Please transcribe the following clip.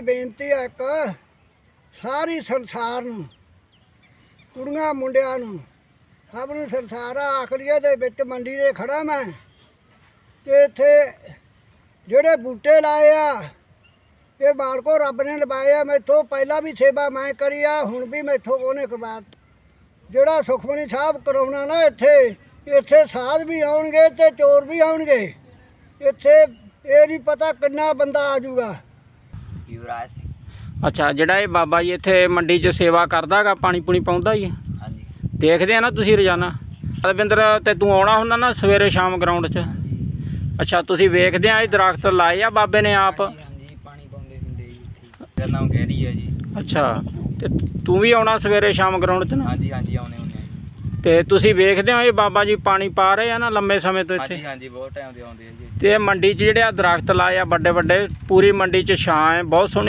ਬੇਨਤੀ ਹੈ ਇੱਕ, ਸਾਰੀ ਸੰਸਾਰ ਨੂੰ, ਕੁੜੀਆਂ ਮੁੰਡਿਆਂ ਨੂੰ, ਸਭ ਨੂੰ ਸੰਸਾਰ ਆ, ਆਖਰੀਏ ਦੇ ਵਿੱਚ ਮੰਡੀ ਦੇ ਖੜਾ ਮੈਂ, ਤੇ ਇੱਥੇ ਜਿਹੜੇ ਬੂਟੇ ਲਾਏ ਆ ਇਹ ਮਾਲਕੋ ਰੱਬ ਨੇ ਲਵਾਏ ਆ, ਮੈਥੋਂ ਪਹਿਲਾਂ ਵੀ ਸੇਵਾ ਮੈਂ ਕਰੀ ਆ, ਹੁਣ ਵੀ ਮੈਥੋਂ ਉਹਨੇ ਕਰਵਾ ਜਿਹੜਾ ਸੁਖਮਨੀ ਸਾਹਿਬ ਕਰਾਉਣਾ ਨਾ ਇੱਥੇ ਇੱਥੇ ਸਾਧ ਵੀ ਆਉਣਗੇ ਤੇ ਚੋਰ ਵੀ ਆਉਣਗੇ। ਇੱਥੇ ਇਹ ਨਹੀਂ ਪਤਾ ਕਿੰਨਾ ਬੰਦਾ ਆ ਜਾਊਗਾ। ਯੁਵਰਾਜ ਸਿੰਘ। ਅੱਛਾ ਜਿਹੜਾ ਇਹ ਬਾਬਾ ਜੀ ਇੱਥੇ ਮੰਡੀ 'ਚ ਸੇਵਾ ਕਰਦਾਗਾ ਪਾਣੀ ਪੂਣੀ ਪਾਉਂਦਾ ਹੀ? ਹੈ ਹਾਂਜੀ। ਦੇਖਦੇ ਆ ਨਾ ਤੁਸੀਂ ਰੋਜ਼ਾਨਾ। ਰਵਿੰਦਰ ਤੇ ਤੂੰ ਆਉਣਾ ਹੁੰਦਾ ਨਾ ਸਵੇਰੇ ਸ਼ਾਮ ਗਰਾਊਂਡ 'ਚ? ਅੱਛਾ ਤੁਸੀਂ ਵੇਖਦੇ ਆ ਇਹ ਦਰਖਤ ਲਾਏ ਆ ਬਾਬੇ ਨੇ ਆਪ? ਹਾਂਜੀ ਹਾਂਜੀ ਪਾਣੀ ਪਾਉਂਦੇ ਹੁੰਦੇ ਜੀ ਇੱਥੇ। ਮੇਰਾ ਨਾਮ ਗੈਰੀ ਹੈ ਜੀ। ਅੱਛਾ ਤੇ ਤੂੰ ਵੀ ਆਉਣਾ ਸਵੇਰੇ ਸ਼ਾਮ ਗਰਾਊਂਡ 'ਚ ਨਾ? ਹਾਂਜੀ ਹਾਂਜੀ ਆਉਨੇ ਹੁੰਦੇ ਆ ਜੀ। ਤੇ ਤੁਸੀਂ ਵੇਖਦੇ ਹੋ ਇਹ ਬਾਬਾ ਜੀ ਪਾਣੀ ਪਾ ਰਹੇ ਆ ਨਾ ਲੰਮੇ ਸਮੇਂ ਤੋਂ ਇੱਥੇ। ਹਾਂਜੀ ਹਾਂਜੀ ਬਹੁਤ ਟਾਈਮ ਦੇ ਆਉਂਦੇ ਆ ਜੀ। ਤੇ ਇਹ ਮੰਡੀ 'ਚ ਜਿਹੜੇ ਆ ਦਰਖਤ ਲਾਏ ਆ ਵੱਡੇ ਵੱਡੇ ਪੂਰੀ ਮੰਡੀ 'ਚ ਛਾਂ ਹੈ ਬਹੁਤ ਸੋਹਣੀ